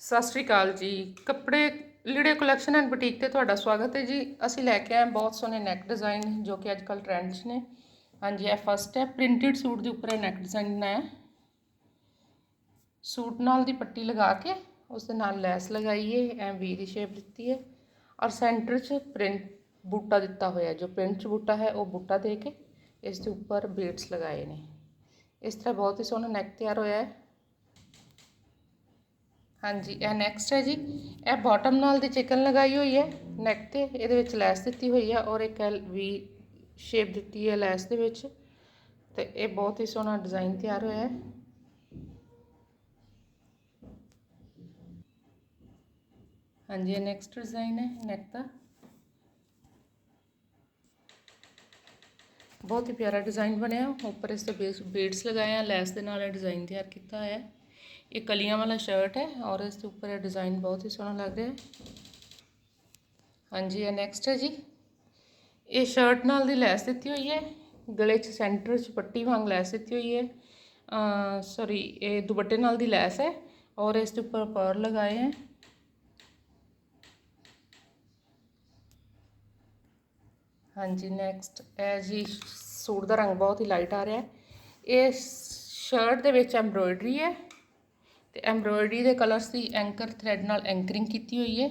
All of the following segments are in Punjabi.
ਸਤਿ ਸ਼੍ਰੀ ਅਕਾਲ ਜੀ। ਕੱਪੜੇ ਲੀੜੇ ਕਲੈਕਸ਼ਨ ਐਂਡ ਬੁਟੀਕ ਤੇ ਤੁਹਾਡਾ ਸਵਾਗਤ ਹੈ ਜੀ। ਅਸੀਂ ਲੈ ਕੇ ਆਏ ਬਹੁਤ ਸੋਹਣੇ ਨੈਕ ਡਿਜ਼ਾਈਨ ਜੋ ਕਿ ਅੱਜ ਕੱਲ ਟ੍ਰੈਂਡ 'ਚ ਨੇ। ਹਾਂਜੀ, ਇਹ ਫਸਟ ਹੈ। ਪ੍ਰਿੰਟਡ ਸੂਟ ਦੇ ਉੱਪਰ ਇਹ ਨੈਕ ਡਿਜ਼ਾਈਨ ਬਣਾਇਆ ਸੂਟ ਨਾਲ ਦੀ ਪੱਟੀ ਲਗਾ ਕੇ ਉਸ ਦੇ ਨਾਲ ਲੈਸ ਲਗਾਈ ਹੈ ਐ ਵੀ ਦੀ ਸ਼ੇਪ ਦਿੱਤੀ ਹੈ। ਔਰ ਸੈਂਟਰ 'ਚ ਪ੍ਰਿੰਟ ਬੂਟਾ ਦਿੱਤਾ ਹੋਇਆ ਜੋ ਪ੍ਰਿੰਟ 'ਚ ਬੂਟਾ ਹੈ, ਉਹ ਬੂਟਾ ਦੇ ਕੇ ਇਸ ਦੇ ਉੱਪਰ ਬੀਡਸ ਲਗਾਏ ਨੇ। ਇਸ ਤਰ੍ਹਾਂ ਬਹੁਤ ਹੀ ਸੋਹਣਾ ਨੈਕ ਤਿਆਰ ਹੋਇਆ ਹੈ। ਹਾਂਜੀ, ਇਹ ਨੈਕਸਟ ਹੈ ਜੀ। ਇਹ ਬਾਟਮ ਨਾਲ ਦੀ ਚਿਕਨ ਲਗਾਈ ਹੋਈ ਹੈ। ਨੈਕ ਤੇ ਇਹਦੇ ਵਿੱਚ ਲੈਸ ਦਿੱਤੀ ਹੋਈ ਹੈ ਔਰ ਇੱਕ ਵੀ ਸ਼ੇਪ ਦਿੱਤੀ ਹੈ ਲੈਸ ਦੇ ਵਿੱਚ। ਤੇ ਇਹ ਬਹੁਤ ਹੀ ਸੋਹਣਾ ਡਿਜ਼ਾਈਨ ਤਿਆਰ ਹੋਇਆ ਹੈ। ਹਾਂਜੀ, ਇਹ ਨੈਕਸਟ ਡਿਜ਼ਾਈਨ ਹੈ ਨੈਕ ਦਾ। ਬਹੁਤ ਹੀ ਪਿਆਰਾ ਡਿਜ਼ਾਈਨ ਬਣਿਆ। ਉੱਪਰ ਇਸ ਤੇ ਬੀਡਸ ਲਗਾਏ ਆ। ਲੈਸ ਦੇ ਨਾਲ ਇਹ ਡਿਜ਼ਾਈਨ ਤਿਆਰ ਕੀਤਾ ਹੋਇਆ ਹੈ। ਇਹ ਕਲੀਆਂ ਵਾਲਾ ਸ਼ਰਟ ਹੈ ਔਰ ਇਸ ਦੇ ਉੱਪਰ ਇਹ ਡਿਜ਼ਾਈਨ ਬਹੁਤ ਹੀ ਸੋਹਣਾ ਲੱਗ ਰਿਹਾ ਹੈ। ਹਾਂਜੀ, ਇਹ ਨੈਕਸਟ ਹੈ ਜੀ। ਇਹ ਸ਼ਰਟ ਨਾਲ ਦੀ ਲੈਸ ਦਿੱਤੀ ਹੋਈ ਹੈ। ਗਲੇ 'ਚ ਸੈਂਟਰ 'ਚ ਪੱਟੀ ਵਾਂਗ ਲੈਸ ਦਿੱਤੀ ਹੋਈ ਹੈ। ਸੌਰੀ ਇਹ ਦੁਪੱਟੇ ਨਾਲ ਦੀ ਲੈਸ ਹੈ ਔਰ ਇਸ ਦੇ ਉੱਪਰ ਪਰ ਲਗਾਏ ਹੈ। ਹਾਂਜੀ ਨੈਕਸਟ ਇਹ ਜੀ ਸੂਟ ਦਾ ਰੰਗ ਬਹੁਤ ਹੀ ਲਾਈਟ ਆ ਰਿਹਾ ਹੈ। ਇਹ ਸ਼ਰਟ ਦੇ ਵਿੱਚ ਐਮਬ੍ਰੋਇਡਰੀ ਹੈ। ਤੇ ਐਮਬ੍ਰੋਇਡਰੀ ਦੇ ਕਲਰਸ ਦੀ ਐਂਕਰ ਥ੍ਰੈਡ ਨਾਲ ਐਂਕਰਿੰਗ ਕੀਤੀ ਹੋਈ ਹੈ।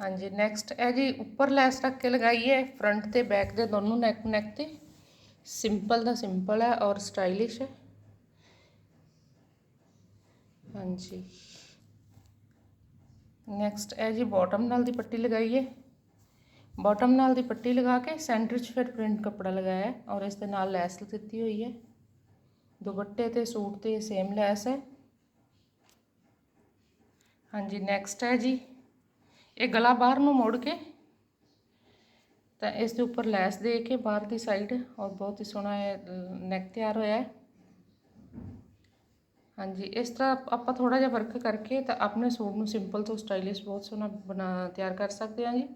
ਹਾਂਜੀ ਨੈਕਸਟ ਇਹ ਜੀ ਉੱਪਰ ਲੈਸ ਰੱਖ ਕੇ ਲਗਾਈ ਹੈ ਫਰੰਟ ਤੇ ਬੈਕ ਦੇ ਦੋਨੋਂ ਨੈਕ ਨੈਕ ਤੇ। ਸਿੰਪਲ ਦਾ ਸਿੰਪਲ ਹੈ ਔਰ ਸਟਾਈਲਿਸ਼ ਹੈ। ਹਾਂਜੀ। ਨੈਕਸਟ ਇਹ ਜੀ ਬਾਟਮ ਨਾਲ ਦੀ ਪੱਟੀ ਲਗਾਈ ਹੈ। ਬਾਟਮ ਨਾਲ ਦੀ ਪੱਟੀ ਲਗਾ ਕੇ ਸੈਂਟਰ 'ਚ ਫਿਰ ਪ੍ਰਿੰਟ ਕੱਪੜਾ ਲਗਾਇਆ ਹੈ ਔਰ ਇਸ ਦੇ ਨਾਲ ਲੈਸ ਦਿੱਤੀ ਹੋਈ ਹੈ। ਦੁਪੱਟੇ ਤੇ ਸੂਟ ਤੇ ਸੇਮ ਲੈਸ ਹੈ। ਹਾਂਜੀ ਨੈਕਸਟ ਹੈ ਜੀ। ਇਹ ਗਲਾ ਬਾਹਰ ਨੂੰ ਮੋੜ ਕੇ ਤਾਂ ਇਸ ਦੇ ਉੱਪਰ ਲੈਸ ਦੇ ਕੇ ਬਾਹਰ ਦੀ ਸਾਈਡ ਔਰ ਬਹੁਤ ਹੀ ਸੋਹਣਾ ਨੈਕ ਤਿਆਰ ਹੋਇਆ ਹੈ। ਹਾਂਜੀ, ਇਸ ਤਰ੍ਹਾਂ ਆਪਾਂ ਥੋੜਾ ਜਿਹਾ ਵਰਕ ਕਰਕੇ ਤਾਂ ਆਪਣੇ ਸੂਟ ਨੂੰ ਸਿੰਪਲ ਤੋਂ ਸਟਾਈਲਿਸ਼ ਬਹੁਤ ਸੋਹਣਾ ਬਣਾ, ਤਿਆਰ ਕਰ ਸਕਦੇ ਹਾਂ ਜੀ।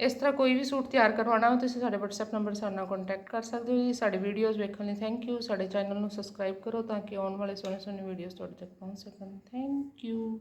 ਇਸ ਤਰ੍ਹਾਂ ਕੋਈ ਵੀ ਸੂਟ ਤਿਆਰ ਕਰਵਾਉਣਾ ਹੋ ਤੁਸੀਂ ਸਾਡੇ WhatsApp ਨੰਬਰ ਸਾਡੇ ਨਾਲ ਕੰਟੈਕਟ ਕਰ ਸਕਦੇ ਹੋ ਜੀ। ਸਾਡੇ ਵੀਡੀਓਜ਼ ਵੇਖਣ ਲਈ ਥੈਂਕ ਯੂ ਸਾਡੇ ਚੈਨਲ ਨੂੰ ਸਬਸਕ੍ਰਾਈਬ ਕਰੋ ਤਾਂ ਕਿ ਆਉਣ ਵਾਲੇ ਸੋਹਣੇ ਸੋਹਣੇ ਵੀਡੀਓਜ਼ ਤੁਹਾਡੇ ਤੱਕ ਪਹੁੰਚ ਸਕਣ। Thank you